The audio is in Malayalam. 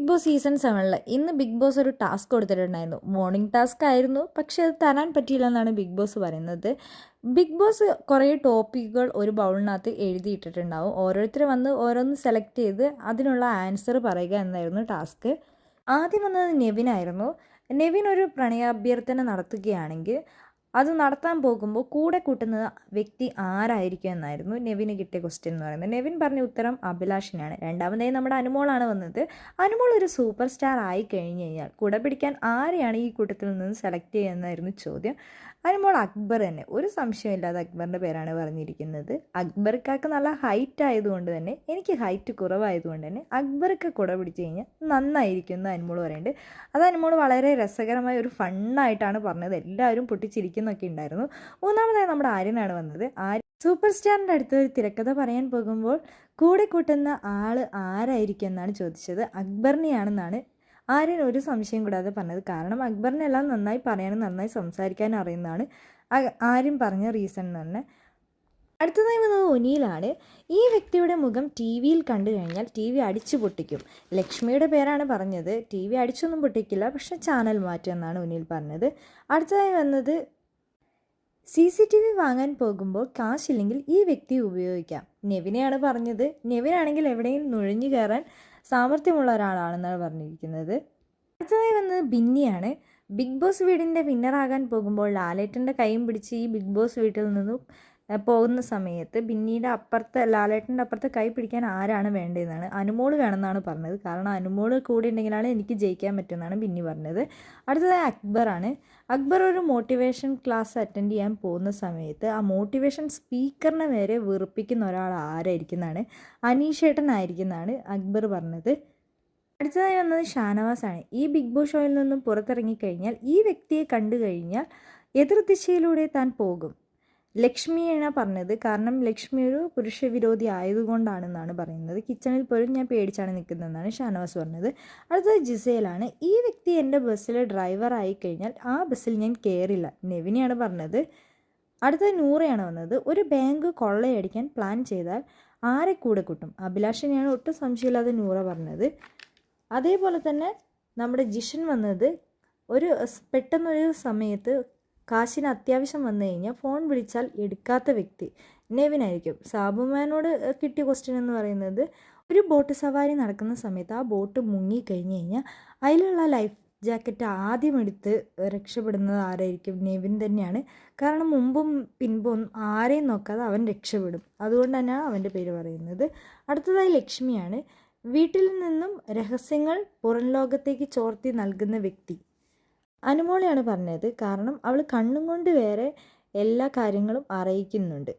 ബിഗ് ബോസ് സീസൺ സെവനിൽ ഇന്ന് ബിഗ് ബോസ് ഒരു ടാസ്ക് കൊടുത്തിട്ടുണ്ടായിരുന്നു. മോർണിംഗ് ടാസ്ക് ആയിരുന്നു. പക്ഷേ അത് തരാൻ പറ്റിയില്ല എന്നാണ് ബിഗ് ബോസ് പറയുന്നത്. ബിഗ് ബോസ് കുറേ ടോപ്പിക്കുകൾ ഒരു ബൗളിനകത്ത് എഴുതിയിട്ടിട്ടുണ്ടാവും. ഓരോരുത്തർ വന്ന് ഓരോന്ന് സെലക്ട് ചെയ്ത് അതിനുള്ള ആൻസർ പറയുക എന്നായിരുന്നു ടാസ്ക് ആദ്യം വന്നത് നെവിനായിരുന്നു. നെവിൻ ഒരു പ്രണയാഭ്യർത്ഥന നടത്തുകയാണെങ്കിൽ അത് നടത്താൻ പോകുമ്പോൾ കൂടെ കൂട്ടുന്ന വ്യക്തി ആരായിരിക്കും എന്നായിരുന്നു നെവിന് കിട്ടിയ ക്വസ്റ്റ്യൻ എന്ന് പറയുന്നത്. നെവിൻ പറഞ്ഞ ഉത്തരം അഭിലാഷിനാണ്. രണ്ടാമതായി നമ്മുടെ അനുമോളാണ് വന്നത്. അനുമോൾ ഒരു സൂപ്പർ സ്റ്റാർ ആയി കഴിഞ്ഞ് കഴിഞ്ഞാൽ കൂടെ പിടിക്കാൻ ആരെയാണ് ഈ കൂട്ടത്തിൽ നിന്ന് സെലക്ട് ചെയ്യുക എന്നായിരുന്നു ചോദ്യം. അനുമോൾ അക്ബർ തന്നെ. ഒരു സംശയമില്ലാതെ അക്ബറിന്റെ പേരാണ് പറഞ്ഞിരിക്കുന്നത്. അക്ബർക്കാക്ക് നല്ല ഹൈറ്റ് ആയതുകൊണ്ട് തന്നെ എനിക്ക് ഹൈറ്റ് കുറവായതുകൊണ്ട് തന്നെ അക്ബർക്ക് കുട പിടിച്ച് കഴിഞ്ഞാൽ നന്നായിരിക്കും എന്ന് അനുമോൾ പറയുന്നുണ്ട്. അത് അനുമോൾ വളരെ രസകരമായ ഒരു ഫണ്ണായിട്ടാണ് പറഞ്ഞത്. എല്ലാവരും പൊട്ടിച്ചിരിക്കുന്നൊക്കെ ഉണ്ടായിരുന്നു. മൂന്നാമതായി നമ്മുടെ ആര്യനാണ് വന്നത്. ആര്യ സൂപ്പർ സ്റ്റാറിന്റെ അടുത്ത് ഒരു തിരക്കഥ പറയാൻ പോകുമ്പോൾ കൂടെ കൂട്ടുന്ന ആൾ ആരായിരിക്കും എന്നാണ് ചോദിച്ചത്. അക്ബറിനെയാണെന്നാണ് ആര്യൻ ഒരു സംശയം കൂടാതെ പറഞ്ഞത് കാരണം അക്ബറിനെല്ലാം നന്നായി പറയാനും നന്നായി സംസാരിക്കാനും അറിയുന്നതാണ് ആര്യൻ പറഞ്ഞ റീസൺ എന്ന് പറഞ്ഞാൽ അടുത്തതായി വന്നത് ഒനിയിലാണ്. ഈ വ്യക്തിയുടെ മുഖം ടി വിയിൽ കണ്ടു കഴിഞ്ഞാൽ ടി വി അടിച്ചു പൊട്ടിക്കും. ലക്ഷ്മിയുടെ പേരാണ് പറഞ്ഞത്. ടി വി അടിച്ചൊന്നും പൊട്ടിക്കില്ല പക്ഷെ ചാനൽ മാറ്റും എന്നാണ് ഒനിയിൽ പറഞ്ഞത്. അടുത്തതായി വന്നത് സി സി ടി വി വാങ്ങാൻ പോകുമ്പോൾ കാശില്ലെങ്കിൽ ഈ വ്യക്തി ഉപയോഗിക്കാം. നെവിനെയാണ് പറഞ്ഞത്. നെവിനാണെങ്കിൽ എവിടെയും നുഴഞ്ഞു കയറാൻ സാമർഥ്യമുള്ള ഒരാളാണെന്നാണ് പറഞ്ഞിരിക്കുന്നത്. അടുത്തതായി വന്നത് ബിന്നിയാണ് ബിഗ് ബോസ് വീടിന്റെ വിന്നറാകാൻ പോകുമ്പോൾ ലാലേട്ടന്റെ കൈയും പിടിച്ച് ഈ ബിഗ് ബോസ് വീട്ടിൽ നിന്നും പോകുന്ന സമയത്ത് ബിന്നിയുടെ അപ്പുറത്തെ ലാലേട്ടന്റെ അപ്പുറത്ത് കൈ പിടിക്കാൻ ആരാണ് വേണ്ടതെന്നാണ് അനുമോൾ വേണമെന്നാണ് പറഞ്ഞത്. കാരണം അനുമോൾ കൂടെ ഉണ്ടെങ്കിലാണ് എനിക്ക് ജയിക്കാൻ പറ്റുമെന്നാണ് ബിന്നി പറഞ്ഞത്. അടുത്തത് അക്ബറാണ്. അക്ബർ ഒരു മോട്ടിവേഷൻ ക്ലാസ് അറ്റൻഡ് ചെയ്യാൻ പോകുന്ന സമയത്ത് ആ മോട്ടിവേഷൻ സ്പീക്കറിനെ വരെ വെറുപ്പിക്കുന്ന ഒരാൾ ആരായിരിക്കും എന്നാണ് അനീഷേട്ടനായിരിക്കുന്നതാണ് അക്ബർ പറഞ്ഞത്. അടുത്തതായി വന്നത് ഷാനവാസാണ്. ഈ ബിഗ് ബോസ് ഷോയിൽ നിന്നും പുറത്തിറങ്ങിക്കഴിഞ്ഞാൽ ഈ വ്യക്തിയെ കണ്ടു കഴിഞ്ഞാൽ എതിർദിശയിലൂടെ താൻ പോകും. ലക്ഷ്മിയാണ് പറഞ്ഞത്. കാരണം ലക്ഷ്മി ഒരു പുരുഷവിരോധി ആയതുകൊണ്ടാണെന്നാണ് പറയുന്നത്. കിച്ചണിൽ പോലും ഞാൻ പേടിച്ചാണ് നിൽക്കുന്നതെന്നാണ് ഷാനവാസ് പറഞ്ഞത്. അടുത്തത് ജിസേലാണ്. ഈ വ്യക്തി എന്റെ ബസ്സിലെ ഡ്രൈവർ ആയി കഴിഞ്ഞാൽ ആ ബസ്സിൽ ഞാൻ കയറില്ല നെവിനിയാണ് പറഞ്ഞത്. അടുത്തത് നൂറയാണ് വന്നത്. ഒരു ബാങ്ക് കൊള്ളയടിക്കാൻ പ്ലാൻ ചെയ്താൽ ആരെ കൂടെ കൂട്ടും? അഭിലാഷിനെയാണ് ഒട്ടും സംശയമില്ലാതെ നൂറ പറഞ്ഞത്. അതേപോലെ തന്നെ നമ്മുടെ ജിഷൻ വന്നത് ഒരു പെട്ടെന്നൊരു സമയത്ത് കാശിന് അത്യാവശ്യം വന്നു കഴിഞ്ഞാൽ ഫോൺ വിളിച്ചാൽ എടുക്കാത്ത വ്യക്തി. നെവിനായിരിക്കും. സാബുമാനോട് കിട്ടിയ ക്വസ്റ്റ്യൻ എന്ന് പറയുന്നത് ഒരു ബോട്ട് സവാരി നടക്കുന്ന സമയത്ത് ആ ബോട്ട് മുങ്ങി കഴിഞ്ഞ് കഴിഞ്ഞാൽ അതിലുള്ള ലൈഫ് ജാക്കറ്റ് ആദ്യം എടുത്ത് രക്ഷപ്പെടുന്നത് ആരായിരിക്കും? നെവിൻ തന്നെയാണ്. കാരണം മുമ്പും പിൻപും ആരെയും നോക്കാതെ അവൻ രക്ഷപ്പെടും. അതുകൊണ്ട് തന്നെയാണ് അവന്റെ പേര് പറയുന്നത്. അടുത്തതായി ലക്ഷ്മിയാണ്. വീട്ടിൽ നിന്നും രഹസ്യങ്ങൾ പുറം ലോകത്തേക്ക് ചോർത്തി നൽകുന്ന വ്യക്തി. അനുമോളെയാണ് പറഞ്ഞത്. കാരണം അവൾ കണ്ണും കൊണ്ട് വേറെ എല്ലാ കാര്യങ്ങളും അറിയിക്കുന്നുണ്ട്.